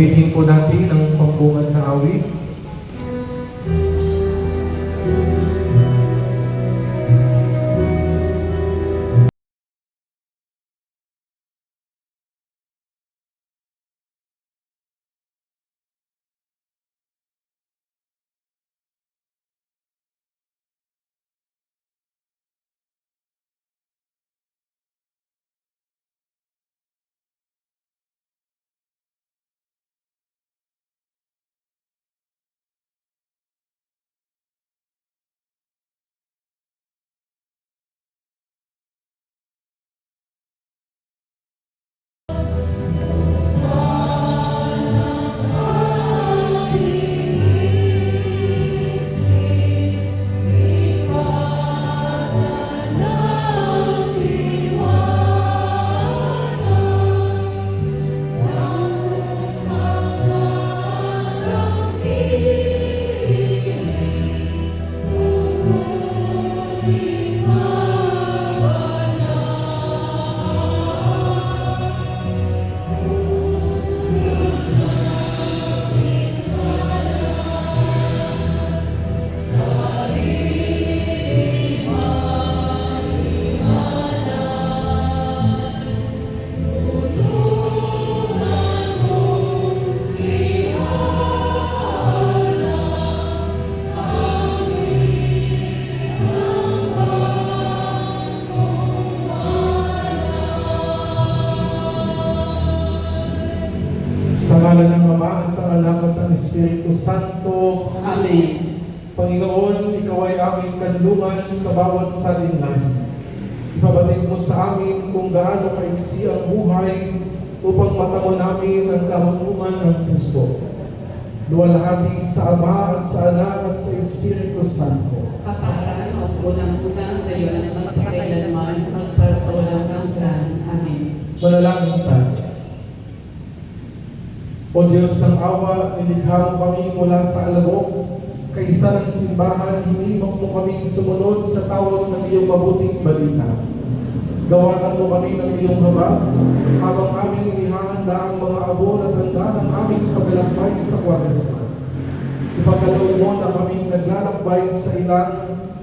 Awitin po natin ang pambungad na awit. Sa ngala ng Ama at ng Anak at ng Espiritu Santo, Amen. Panginoon, Ikaw ay aming kanlungan sa bawat salinlan. Ipabatid mo sa amin kung gaano kaiksi ang buhay upang matamo namin ang kahukuman ng puso. Luwalhati sa Ama at sa Anak at sa Espiritu Santo. Kaparan at unang-unang kayo at magpakailanman magpasawalang hanggan. Amen. Manalangin tayo. O Diyos ng awa, nilikha mo kami mula sa alabok. Kaisa ng simbahan, hinimok mo kami sumunod sa tawag ng iyong mabuting balita. Gawanan mo kami ng iyong haba, habang aming inihahanda ang mga abon at handa ng aming paglalakbay sa kwaresma. Ipagkaloob mo na kaming naglalakbay sa ilan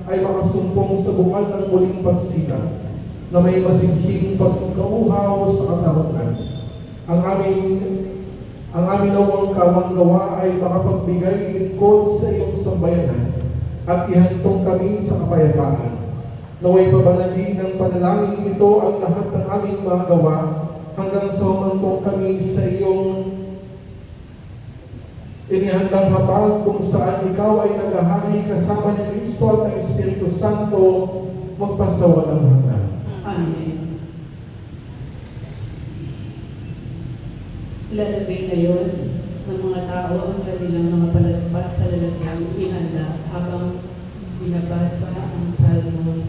ay makasumpong sa bukal ng muling pagsikat na may masinghing pagkauhaw sa katarungan. Ang aming ang aming nawang kawang gawa ay makapagbigay lingkod sa iyong sambayanan at ihantong kami sa kapayapaan. Naway pabanali ng panalangin ito ang lahat ng aming mga gawa hanggang sa humantong kami sa iyong inihandang hapag kung saan ikaw ay nagahari kasama ni Kristo at ng Espiritu Santo magpasawalang hanggan. Amen. Ilalagay ngayon ng mga tao ang kanilang mga palaspas sa lalagyang ihanda habang binabasa ang Salmo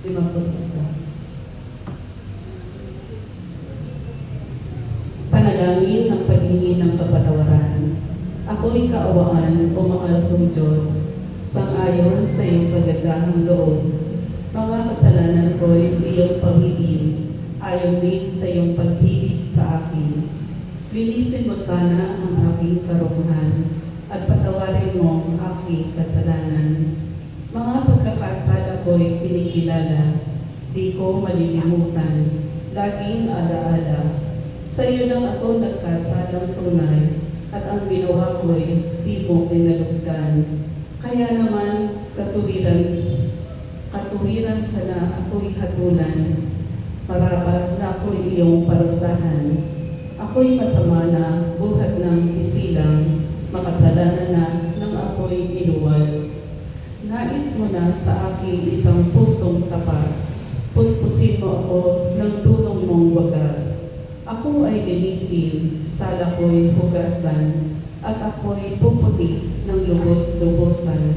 51. Panalangin ang paghingi ng kapatawaran. Ako'y kaawaan o mahal kong Diyos, sangayon sa iyong kagandahang loob. Mga kasalanan ko'y iyong pamilin, ayon din sa iyong pag-ibig sa akin. Linisin mo sana ang aking karungan at patawarin mo ang aking kasalanan. Mga pagkakasala ko'y kinikilala, di ko malilimutan, laging alaala. Sa iyo lang ako nagkasalang tunay at ang ginawa ko'y di mo kinalugdan. Kaya naman katuwiran, katuwiran ka na ako'y hatulan. Marapat na ako'y iyong parusahan. Ako'y masama na buhat ng isilang, makasalanan na nang ako'y inuwal. Nais mo na sa akin isang pusong tapat. Puspusin mo ako ng tulong mong wagas. Ako ay linisin, sala ko'y hugasan, at ako'y puputi ng lubos-lubosan.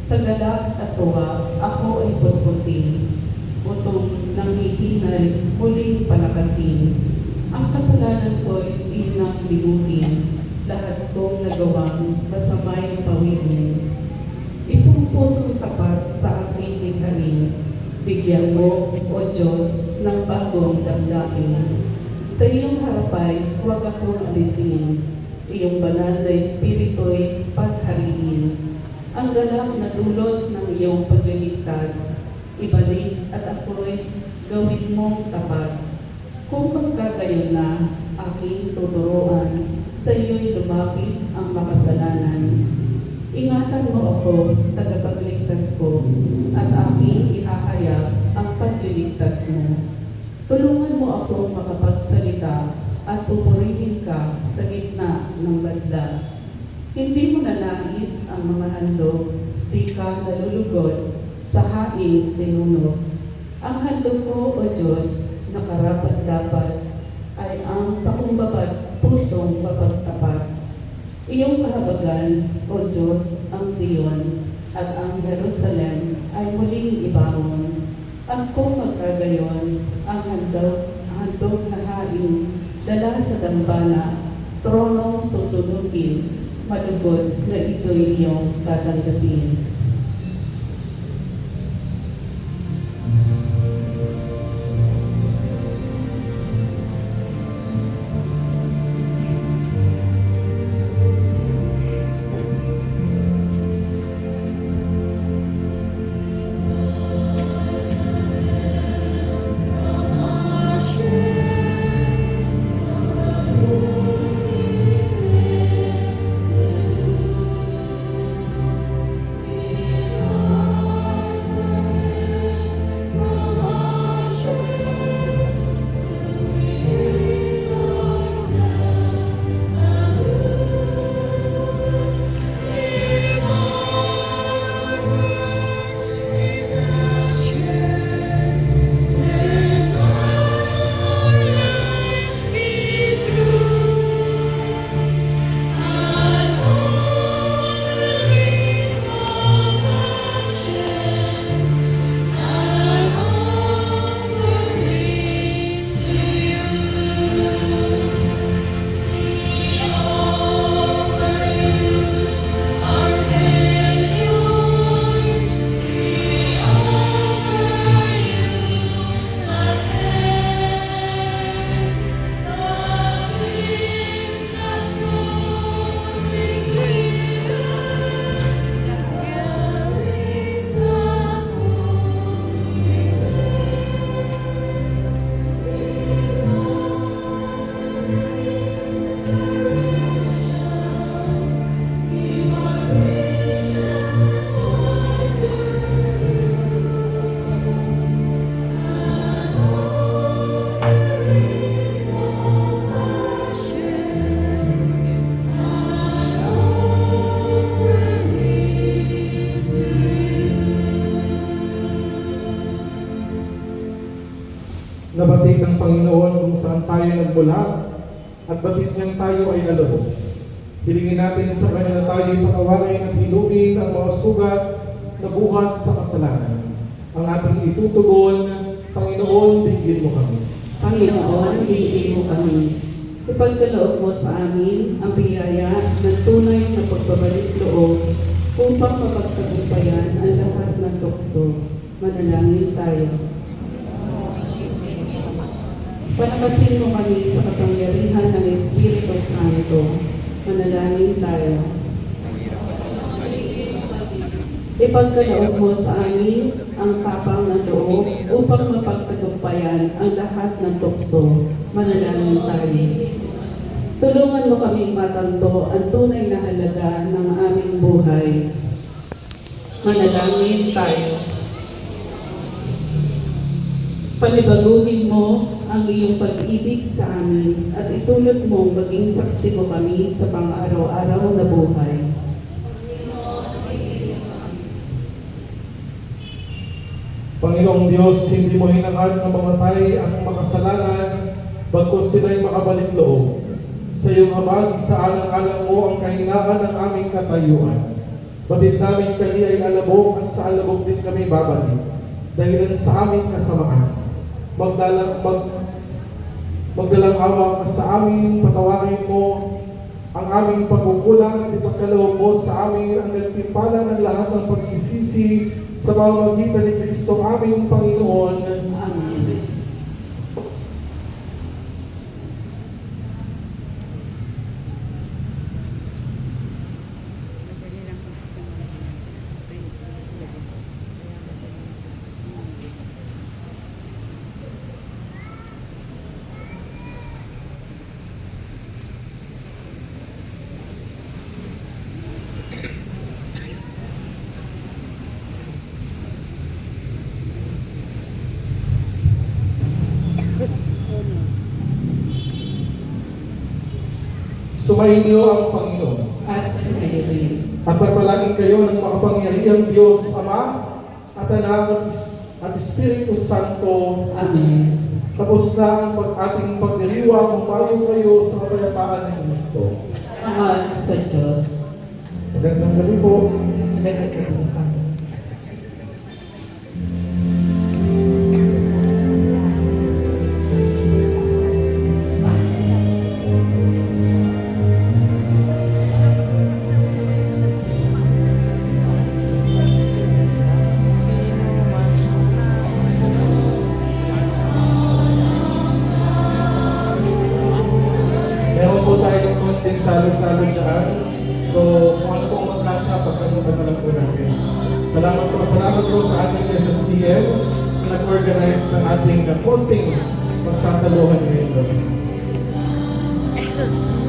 Sa galak at tuwa, ako ay puspusin. Utong ng hihinay, muling palakasin. Ang kasalanan ko'y iyong libutin. Lahat kong nagawang masamay pawidin. Isang pusong tapat sa aking likhain. Bigyan mo, O Diyos, ng bagong damdamin. Sa iyong harapay, huwag akong alisin. iyong banal na espiritu'y paghariin. Ang galak na dulot ng iyong pagliligtas, ibalik at ako'y gawin mong tapat. Kung magkagayon na aking tuturuan, sa iyo'y lumapit ang makasalanan. Ingatan mo ako, tagapagligtas ko, at aking ihahayag ang pagliligtas mo. Tulungan mo ako makapagsalita at pupurihin ka sa gitna ng badla. Hindi mo na nais ang mga handog, di ka nalulugod sa haing sinunog. Ang handog ko, O Diyos, na karapat dapat ay ang pakumbabad pusong mapagtapat. Iyong kahabagan, O Diyos, ang Siyon at ang Jerusalem ay muling ibangon. At kung magkagayon, ang handog, handog na haing dala sa dambana, tronong susunugin, malugod na ito'y iyong tatanggapin. Tayo nagmula at batid niyang tayo ay alam. Hilingin natin sa Kanya na tayo patawarin at hilugin ang mga sugat na buhat sa kasalanan. Ang ating itutugon, Panginoon, bigyan mo kami. Panginoon, bigyan mo kami. Ipagkaloob mo sa amin ang biyaya ng tunay na pagbabalik loob upang mapagtagumpayan ang lahat ng tukso. Manalangin tayo. Palakasin mo kami sa kapangyarihan ng Espiritu Santo. Manalangin tayo. Ipagkaloob mo sa amin ang tapang ng loob upang mapagtagumpayan ang lahat ng tukso. Manalangin tayo. Tulungan mo kaming matanto ang tunay na halaga ng aming buhay. Manalangin tayo. Panibaguhin mo ang iyong pag-ibig sa amin at itulot mong maging saksi mo kami sa pang-araw-araw na buhay. Panginoong Diyos, hindi mo hinangad na mamatay ang makasalanan bagkus sila'y makabalik loob. Sa iyong habag, sa alang-alang mo ang kahinaan ng aming katayuan. Batid namin kami ay alabog at sa alabog din kami babalik. Dahilan sa aming kasamaan. Magdalang, mag, magdalang awa ka sa amin, patawarin mo ang aming pagkukulang at ipagkaloob mo sa amin ang nagtimpala ng lahat ng pagsisisi sa pamamagitan ni Kristo aming Panginoon. Amen. Sumainyo ang Panginoon. at sumayo rin. At pagpalagin kayo ng makapangyarihang Diyos Ama at Anak at, at Espiritu Santo. Amen. Tapos na ang pag ating pagdiriwang, humayo kayo sa kapayapaan ni Kristo. Salamat sa Diyos. Magandang gabi po. Nagkakaroon ka. Meron through sa ating SSTL na nag-organize ng ating konting pagsasaluhan ngayon. Thank